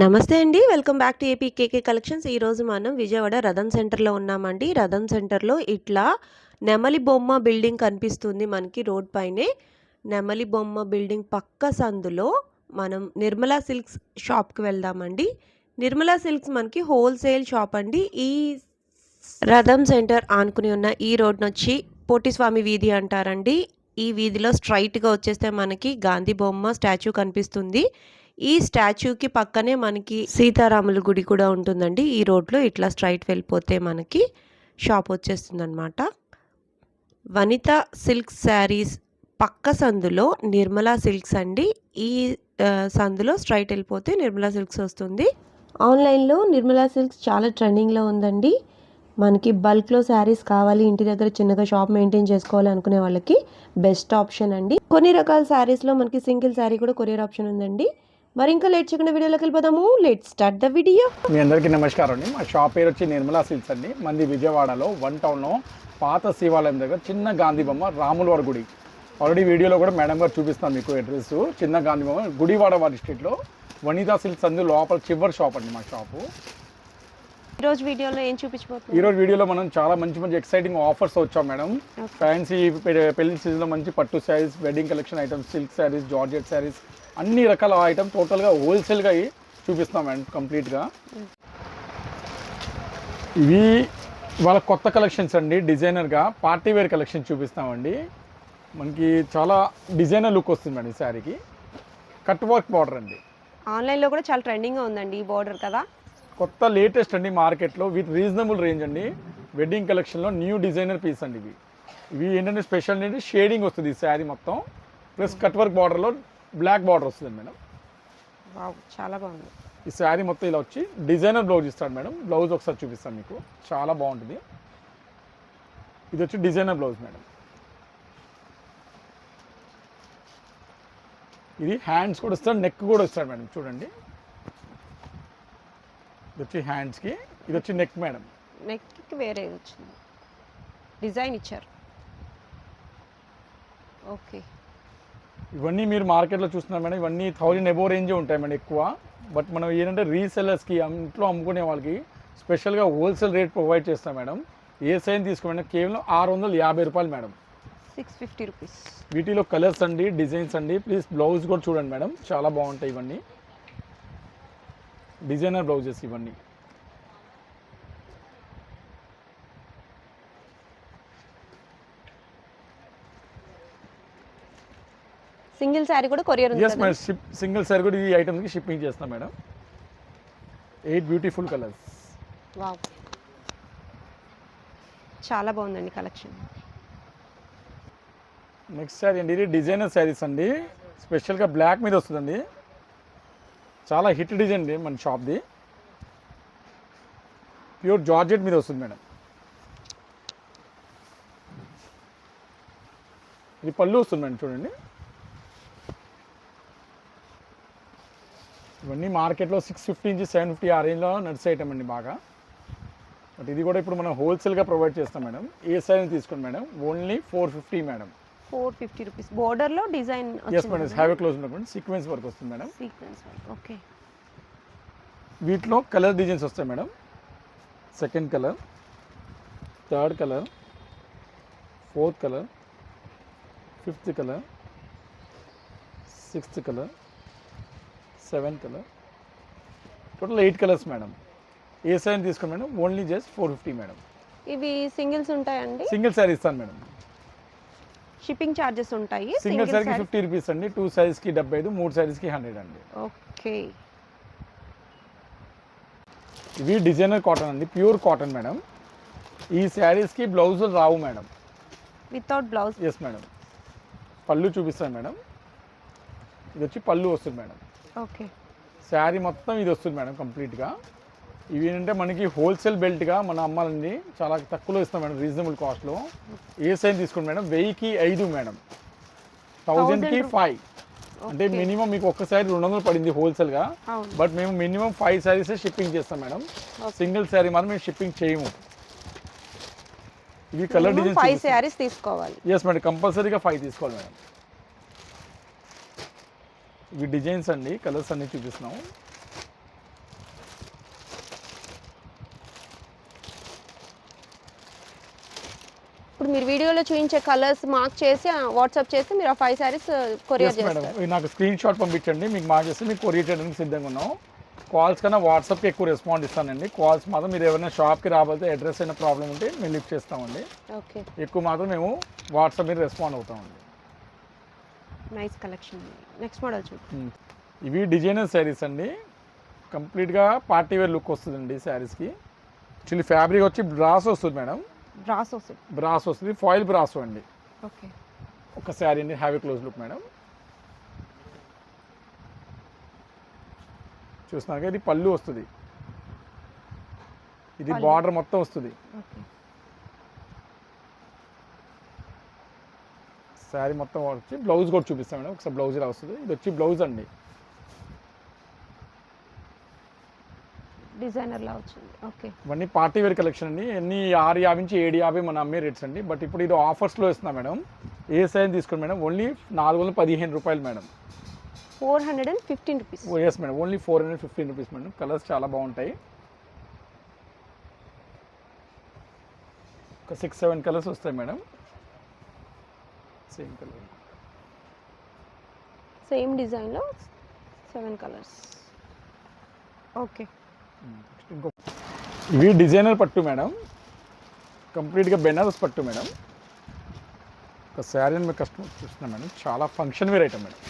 నమస్తే అండి. Welcome back to AP KK collections. ఈరోజు మనం విజయవాడ రథం సెంటర్‌లో ఉన్నామండి. రథం సెంటర్‌లో ఇట్లా నెమలి బొమ్మ బిల్డింగ్ కనిపిస్తుంది మనకి రోడ్ పైనే. నెమలి బొమ్మ బిల్డింగ్ పక్క సందులో మనం నిర్మలా సిల్క్స్ షాప్‌కి వెళ్దామండి. నిర్మలా సిల్క్స్ మనకి హోల్‌సేల్ షాప్ అండి. ఈ రథం సెంటర్ ఆనుకుని ఉన్న ఈ రోడ్‌నొచ్చి పోటీస్వామి వీధి అంటారండి. ఈ వీధిలో స్ట్రైట్గా వచ్చేస్తే మనకి గాంధీ బొమ్మ స్టాచ్యూ కనిపిస్తుంది. ఈ స్టాచ్యూకి పక్కనే మనకి సీతారాముల గుడి కూడా ఉంటుందండి. ఈ రోడ్‌లో ఇట్లా స్ట్రైట్ వెళ్ళిపోతే మనకి షాప్ వచ్చేస్తుందన్నమాట వనిత సిల్క్ శారీస్ పక్క సందులో నిర్మలా సిల్క్స్ అండి. ఈ సందులో స్ట్రైట్ వెళ్ళిపోతే నిర్మలా సిల్క్స్ వస్తుంది. ఆన్‌లైన్‌లో నిర్మలా సిల్క్స్ చాలా ట్రెండింగ్‌లో ఉందండి. మనకి బల్క్‌లో శారీస్ కావాలి, ఇంటి దగ్గర చిన్నగా షాప్ మెయింటైన్ చేసుకోవాలి అనుకునే వాళ్ళకి బెస్ట్ ఆప్షన్ అండి. కొన్ని రకాల శారీస్‌లో మనకి సింగిల్ శారీ కూడా కొరియర్ ఆప్షన్ ఉందండి. మరి ఇంకా లేట్ చేయకుండా వీడియోలోకి వెళ్ళిపోదాము. Late start the video. మీ అందరికీ నమస్కారం అండి. మా షాప్ పేరు వచ్చి నిర్మలా సిల్స్ అండి. మంది విజయవాడలో వన్ టౌన్లో పాత శివాలయం దగ్గర చిన్న గాంధీ బొమ్మ రాములవారి గుడి. ఆల్రెడీ వీడియోలో కూడా మేడం గారు చూపిస్తాను మీకు అడ్రస్ చిన్న గాంధీ బొమ్మ గుడివాడ వారి స్ట్రీట్లో వనితా సిల్క్స్ అందు లోపల చివరి షాప్ అండి మా షాపు ఈరోజు వీడియోలో ఏం చూపించబోతున్నాం? ఈరోజు వీడియోలో మనం చాలా మంచి మంచి ఎక్సైటింగ్ ఆఫర్స్ వచ్చాం మేడం. ఫ్యాన్సీ పెళ్ళి సీజన్లో మంచి పట్టు saris wedding collection items silk saris georgette saris అన్ని రకాల ఐటమ్ టోటల్గా హోల్సేల్గా చూపిస్తాం మేడం కంప్లీట్గా ఇవి వాళ్ళ కొత్త కలెక్షన్స్ అండి డిజైనర్గా పార్టీ వేర్ కలెక్షన్ చూపిస్తామండి. మనకి చాలా డిజైనర్ లుక్ వస్తుంది మేడం ఈ శారీకి కట్ వర్క్ బార్డర్ అండి. ఆన్లైన్‌లో కూడా చాలా ట్రెండింగ్‌గా ఉందండి ఈ బోర్డర్ కదా. కొత్త లేటెస్ట్ అండి మార్కెట్లో విత్ రీజనబుల్ రేంజ్ అండి. వెడ్డింగ్ కలెక్షన్లో న్యూ డిజైనర్ పీస్ అండి ఇవి. ఇవి ఏంటంటే స్పెషల్ ఏంటంటే షేడింగ్ వస్తుంది ఈ శారీ మొత్తం. ప్లస్ కట్ వర్క్ బార్డర్లో బ్లాక్ బార్డర్ వస్తుంది మేడం! చాలా బాగుంది. ఈ శారీ మొత్తం ఇలా వచ్చి డిజైనర్ బ్లౌజ్ ఇస్తాడు మేడం. బ్లౌజ్ ఒకసారి చూపిస్తాను మీకు. చాలా బాగుంటుంది. ఇది వచ్చి డిజైనర్ బ్లౌజ్ మేడం. ఇది హ్యాండ్స్ కూడా ఇస్తాడు నెక్ కూడా ఇస్తాడు మేడం. చూడండి. ఇది వచ్చి హ్యాండ్స్కి ఇది వచ్చి నెక్ మేడం. నెక్కి వేరే వచ్చింది. డిజైన్ ఇచ్చారు. ఓకే. ఇవన్నీ మీరు మార్కెట్లో చూస్తున్నారు మేడం. ఇవన్నీ థౌజండ్ ఎబో రేంజే ఉంటాయి మేడం ఎక్కువ. బట్ మనం ఏంటంటే రీసెల్లర్స్కి ఇంట్లో అమ్ముకునే వాళ్ళకి స్పెషల్గా హోల్సేల్ రేట్ ప్రొవైడ్ చేస్తాం మేడం. ఏ సైన్ తీసుకోండి కేవలం ఆరు వందల యాభై రూపాయలు మేడం. 650 రూపీస్. వీటిలో కలర్స్ అండి డిజైన్స్ అండి. ప్లీజ్ బ్లౌజ్ కూడా చూడండి మేడం. చాలా బాగుంటాయి ఇవన్నీ. డిజైనర్ బ్లౌజెస్ ఇవన్నీ సింగిల్ శారీ కూడా కొరియర్ ఉంది yes? Madam ship single sari కూడా ఈ ఐటమ్స్కి షిప్పింగ్ చేస్తాం madam eight beautiful colours wow! చాలా బాగుందండి కలెక్షన్. నెక్స్ట్ శారీ అండి ఇది డిజైనర్ శారీస్ అండి స్పెషల్గా బ్లాక్ మీద వస్తుందండి చాలా హిట్ డిజైన్ అండి మన షాప్ది. ప్యూర్ జార్జెట్ మీద వస్తుంది మేడం. ఇది పళ్ళు వస్తుంది మేడం చూడండి. ఇవన్నీ మార్కెట్లో సిక్స్ ఫిఫ్టీ నుంచి సెవెన్ ఫిఫ్టీ ఆ రేంజ్లో నడిచే ఐటమ్ అండి బాగా. బట్ ఇది కూడా ఇప్పుడు మనం హోల్సేల్గా ప్రొవైడ్ చేస్తాం మేడం. ఏ సైజ్ తీసుకోండి madam? Only four fifty madam. 450 rupees. బోర్డర్లో design have close sequence work వస్తుంది మేడం సీక్వెన్స్ ఓకే. వీటిలో కలర్ డిజైన్స్ వస్తాయి madam second colour third colour fourth colour fifth colour sixth colour seventh colour total eight colours madam ఏ sign తీసుకోండి madam only just four fifty madam ఇవి singles ఉంటాయండి. Single sari ఇస్తాను madam shipping charges ఉంటాయి. Single శారీకి fifty rupees అండి two శారీస్కి డెబ్బై ఐదు మూడు శారీస్కి హండ్రెడ్ అండి ఓకే. ఇవి డిజైనర్ కాటన్ అండి ప్యూర్ కాటన్ మేడం ఈ శారీస్కి బ్లౌజులు రావు madam without blouse. Yes madam పళ్ళు చూపిస్తాను మేడం ఇది వచ్చి పళ్ళు వస్తుంది మేడం ఓకే. శారీ మొత్తం ఇది వస్తుంది మేడం కంప్లీట్గా ఇవి ఏంటంటే మనకి హోల్సేల్ బెల్ట్గా మన అమ్మాలండి చాలా తక్కువలో ఇస్తాం మేడం రీజనబుల్ కాస్ట్లో ఏ సైజ్ తీసుకోండి మేడం? వెయ్యికి ఐదు మేడం. థౌజండ్కి ఫైవ్ అంటే. మినిమం మీకు ఒక్కసారి రెండు వందలు పడింది హోల్సేల్గా. బట్ మేము మినిమం ఫైవ్ శారీసే షిప్పింగ్ చేస్తాం మేడం. సింగిల్ శారీ మాత్రం మేము షిప్పింగ్ చేయము. ఇవి కలర్ ఫైవ్ డిజైన్స్ శారీస్ తీసుకోవాలి. ఎస్ మేడం కంపల్సరీగా ఫైవ్ తీసుకోవాలి మేడం. ఇవి డిజైన్స్ అండి కలర్స్ అన్ని చూపిస్తున్నాం. ఇప్పుడు మీరు వీడియోలో చూపించే కలర్స్ మార్క్ చేసి వాట్సాప్ చేస్తే మీరు ఆ ఫైవ్ శారీస్ కొరియర్ చేస్తారు. నాకు స్క్రీన్ షాట్ పంపించండి. మీకు మార్క్ చేస్తే మీకు కొరియర్ చేయడానికి సిద్ధంగా ఉన్నాం. కాల్స్ కన్నా వాట్సాప్కి ఎక్కువ రెస్పాండ్ ఇస్తానండి. కాల్స్ మాత్రం మీరు ఎవరైనా షాప్కి రాబోతే అడ్రస్ అయిన ప్రాబ్లం ఉంటే మేము లిఫ్ట్ చేస్తామండి. ఓకే ఎక్కువ మాత్రం మేము వాట్సాప్ మీద రెస్పాండ్ అవుతామండి. నైస్ కలెక్షన్ నెక్స్ట్ మోడల్ చూడు. ఉమ్. ఇవి డిజైనర్ శారీస్ అండి. కంప్లీట్గా పార్టీ వేర్ లుక్ వస్తుందండి శారీస్కి యాక్చువల్లీ ఫ్యాబ్రిక్ వచ్చి బ్రాస్ వస్తుంది మేడం బ్రాస్ వస్తుంది. బ్రాస్ వస్తుంది. ఫాయిల్ బ్రాస్ అండి. ఓకే. ఒక శారీ అండి హ్యావీ క్లోజ్ లుక్ మేడం. చూస్తున్నాక ఇది పళ్ళు వస్తుంది. ఇది పళ్ళు. బార్డర్ మొత్తం వస్తుంది. ఓకే. శారీ మొత్తం వచ్చి బ్లౌజ్ కూడా చూపిస్తాం మేడం. ఒకసారి బ్లౌజ్ ఇలా వస్తుంది. ఇది వచ్చి బ్లౌజ్ అండి. డిజైనర్ లా వచ్చింది. ఓకే. ఇవన్నీ పార్టీ వేర్ కలెక్షన్ అండి. ఎన్ని ఆరు యాభై నుంచి ఏడు యాభై మన అమ్మే రేట్స్ అండి. బట్ ఇప్పుడు ఇది ఆఫర్స్లో ఇస్తున్నాం మేడం. ఏ సైజ్ తీసుకోండి మేడం? ఓన్లీ నాలుగు వందల పదిహేను రూపాయలు madam. Four hundred and fifteen rupees. Yes madam. Only four hundred fifteen rupees madam. Colours చాలా బాగుంటాయి. ఒక సిక్స్ సెవెన్ కలర్స్ వస్తాయి మేడం. సేమ్ కలర్ సేమ్ డిజైన్లో సెవెన్ కలర్స్ ఓకే ఇంకో ఇవి డిజైనర్ పట్టు మేడం. కంప్లీట్గా బెనారస్ పట్టు మేడం. ఒక శారీ మీ కస్టమర్ చూస్తున్నాం మేడం. చాలా ఫంక్షన్ వేర్ ఐటమ్ మేడం.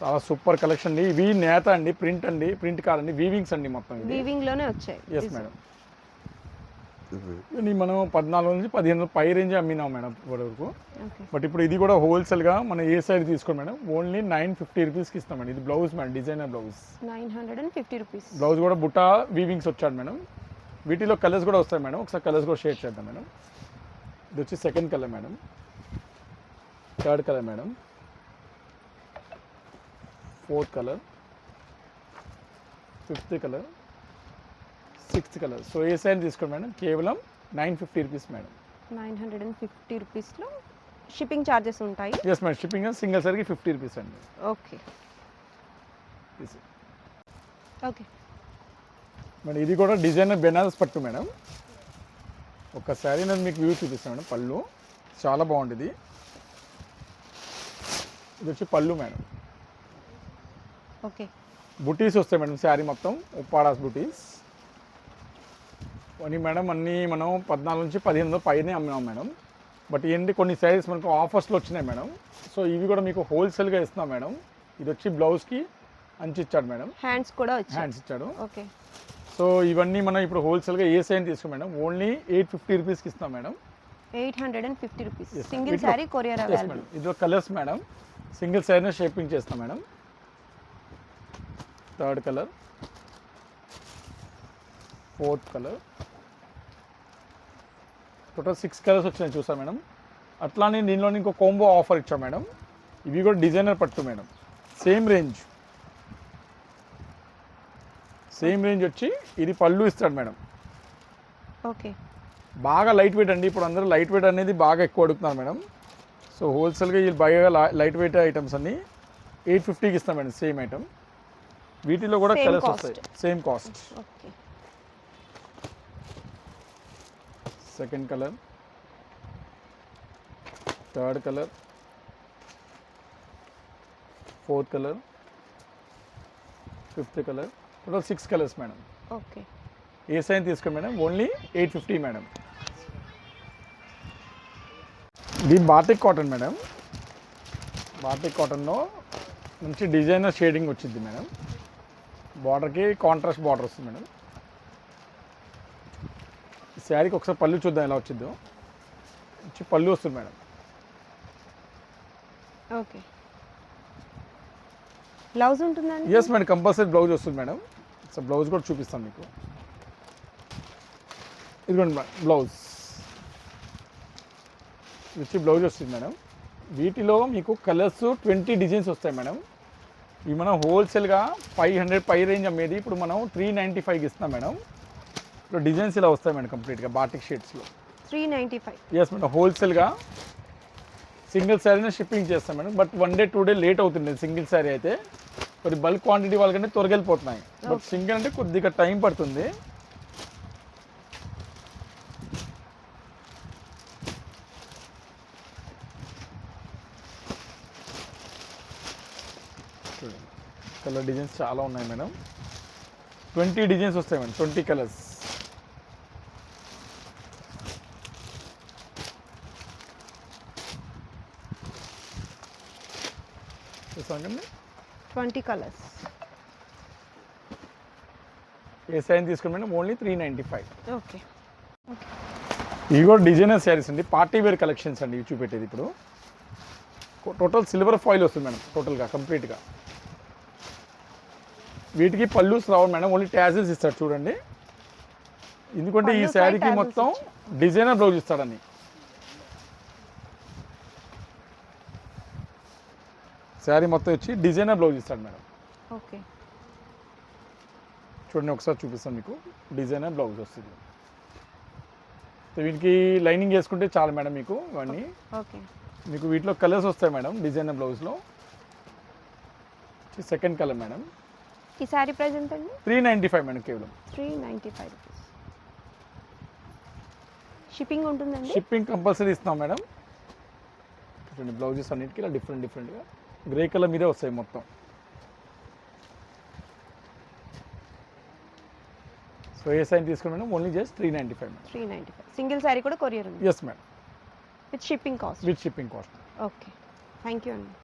చాలా సూపర్ కలెక్షన్ అండి. ఇవి నేత అండి ప్రింట్ అండి ప్రింట్ కాదండి వీవింగ్స్ అండి మొత్తం ఇది వీవింగ్లోనే వచ్చాయి. ఎస్ మేడం ఇది మనం పద్నాలుగు నుంచి పదిహేను పై రేంజ్ అమ్మినాం మేడం ఇప్పటి వరకు ఓకే. బట్ ఇప్పుడు ఇది కూడా హోల్సేల్గా మనం ఏ సైడ్ తీసుకోండి మేడం? ఓన్లీ నైన్ ఫిఫ్టీ రూపీస్కి ఇస్తాం మేడం. ఇది blouse madam designer blouse nine hundred and fifty rupees blouse కూడా బుట్టా వీవింగ్స్ వచ్చాడు మేడం. వీటిలో కలర్స్ కూడా వస్తాయి మేడం. ఒకసారి కలర్స్ కూడా షేర్ చేద్దాం మేడం. ఇది వచ్చి second colour madam. Third colour madam. Fourth colour fifth colour sixth colour. So ఏ సైజ్ తీసుకోండి మేడం? కేవలం nine fifty rupees madam. Nine hundred and fifty రూపీస్లో షిప్పింగ్ ఛార్జెస్ ఉంటాయి? ఎస్ మేడం షిప్పింగ్ సింగిల్ సరికి fifty rupees అండి. Okay. Okay. Madam ఇది కూడా designer Banaras పట్టు madam. ఒక శారీ నేను మీకు వ్యూ చూపిస్తాను మేడం పళ్ళు. చాలా బాగుంటుంది. ఇది వచ్చి పళ్ళు మేడం. ఓకే. బుటీస్ వస్తాయి మేడం శారీ మొత్తం. ఉప్పాడాస్ బుటీస్. అని మేడం అన్నీ మనం పద్నాలుగు నుంచి పదిహేను పైనే అమ్మినాం మేడం. బట్ ఏంటి కొన్ని శారీస్ మనకు ఆఫర్స్లో వచ్చినాయి మేడం. సో ఇవి కూడా మీకు హోల్సేల్గా ఇస్తున్నాం మేడం. ఇది వచ్చి బ్లౌజ్కి అంచి ఇచ్చాడు మేడం. హ్యాండ్స్ కూడా హ్యాండ్స్ ఇచ్చాడు. ఓకే. సో ఇవన్నీ మనం ఇప్పుడు హోల్సేల్గా ఏ సైన్ తీసుకో మేడం? ఓన్లీ ఎయిట్ ఫిఫ్టీ రూపీస్కి ఇస్తాం madam. Eight hundred and fifty rupees. Single sari courier madam ఇది colours madam. Single size shipping చేస్తాం madam. Third colour fourth colour total six colours వచ్చినాయి చూసా మేడం? అట్లానే దీనిలో ఇంకో కోంబో ఆఫర్ ఇచ్చాం మేడం. ఇవి కూడా డిజైనర్ పట్టు madam. Same range same range వచ్చి ఇది పళ్ళు ఇస్తాడు మేడం. ఓకే బాగా లైట్ వెయిట్ అండి. ఇప్పుడు అందరూ లైట్ వెయిట్ అనేది బాగా ఎక్కువ అడుగుతున్నారు మేడం. సో హోల్సేల్గా వీళ్ళు బాగా లైట్ వెయిట్ ఐటమ్స్ అన్ని ఎయిట్ ఫిఫ్టీకి ఇస్తాం మేడం సేమ్ ఐటమ్ వీటిలో కూడా కలర్స్. వస్తాయి. Same cost okay second colour third colour fourth colour fifth colour total six colours madam okay ఏ సైన్ తీసుకోండి madam only eight fifty madam ఇది బాటిక్ కాటన్ మేడం బాటిక్ కాటన్లో మంచి designer shading వచ్చింది madam బార్డర్కి contrast border వస్తుంది madam శారీకి ఒకసారి పళ్ళు చూద్దాం ఎలా వచ్చిందో. వచ్చి పళ్ళు వస్తుంది మేడం. ఓకే. బ్లౌజ్ ఉంటుందండి? ఎస్ మేడం కంపల్సరీ బ్లౌజ్ వస్తుంది మేడం. సో బ్లౌజ్ కూడా చూపిస్తాం మీకు. ఇదిగోండి మేడం బ్లౌజ్. వచ్చి బ్లౌజ్ వస్తుంది మేడం. వీటిలో మీకు కలర్స్ ట్వంటీ డిజైన్స్ వస్తాయి మేడం. ఇవి మనం హోల్సేల్గా ఫైవ్ హండ్రెడ్ పై రేంజ్ అమ్మేది. ఇప్పుడు మనం త్రీ నైంటీ ఫైవ్కి ఇస్తున్నాం మేడం. ఇప్పుడు డిజైన్స్ ఇలా వస్తాయి మేడం కంప్లీట్గా batik షేడ్స్లో three ninety five. Yes madam హోల్సేల్గా సింగిల్ శారీనే షిప్పింగ్ చేస్తాం madam but one day two day late అవుతుంది సింగిల్ శారీ అయితే. మరి బల్క్ క్వాంటిటీ వాళ్ళకంటే తొలగెళ్ళిపోతున్నాయి బట్ సింగిల్ అంటే కొద్దిగా టైం పడుతుంది. కలర్ డిజైన్స్ చాలా ఉన్నాయి మేడం. ట్వంటీ డిజైన్స్ వస్తాయి మేడం ట్వంటీ కలర్స్ చూసాకండి ట్వంటీ కలర్స్. ఏ సైన్ తీసుకుని madam only three ninety five. Okay. ఇవి కూడా డిజైనర్ శారీస్ అండి. పార్టీ వేర్ కలెక్షన్స్ అండి. ఇవి చూపెట్టేది ఇప్పుడు. టోటల్ సిల్వర్ ఫాయిల్ వస్తుంది మేడం. టోటల్గా కంప్లీట్గా. వీటికి పళ్ళుస్ రావు మేడం ఓన్లీ ట్యాజిల్స్ ఇస్తాడు చూడండి. ఎందుకంటే ఈ పళ్ళు శారీకి మొత్తం డిజైనర్ బ్లౌజ్ ఇస్తాడని. శారీ మొత్తం వచ్చి డిజైనర్ బ్లౌజ్ ఇస్తాడు మేడం. ఓకే. చూడండి ఒకసారి చూపిస్తాను మీకు. డిజైనర్ బ్లౌజ్ వస్తుంది. వీటికి లైనింగ్ వేసుకుంటే చాలు మేడం మీకు ఇవన్నీ. ఓకే. మీకు వీటిలో కలర్స్ వస్తాయి మేడం డిజైనర్ బ్లౌజ్లో. Second colour madam. ఈ శారీ ప్రైస్ ఎంత అండి త్రీ నైంటీ ఫైవ్ మేడం కేవలం. Three ninety five rupees. Shipping ఉంటుందండి? షిప్పింగ్ కంపల్సరీ ఇస్తాం మేడం. చూడండి బ్లౌజెస్ అన్నిటికీ ఇలా డిఫరెంట్ డిఫరెంట్గా గ్రే కలర్ మీదే వస్తాయి మొత్తం. సో ఏ సైన్ తీసుకుని madam only just three ninety five three ninety five single sari కూడా కొరియర్ ఉంది? Yes madam with shipping cost with shipping cost okay thank you అండి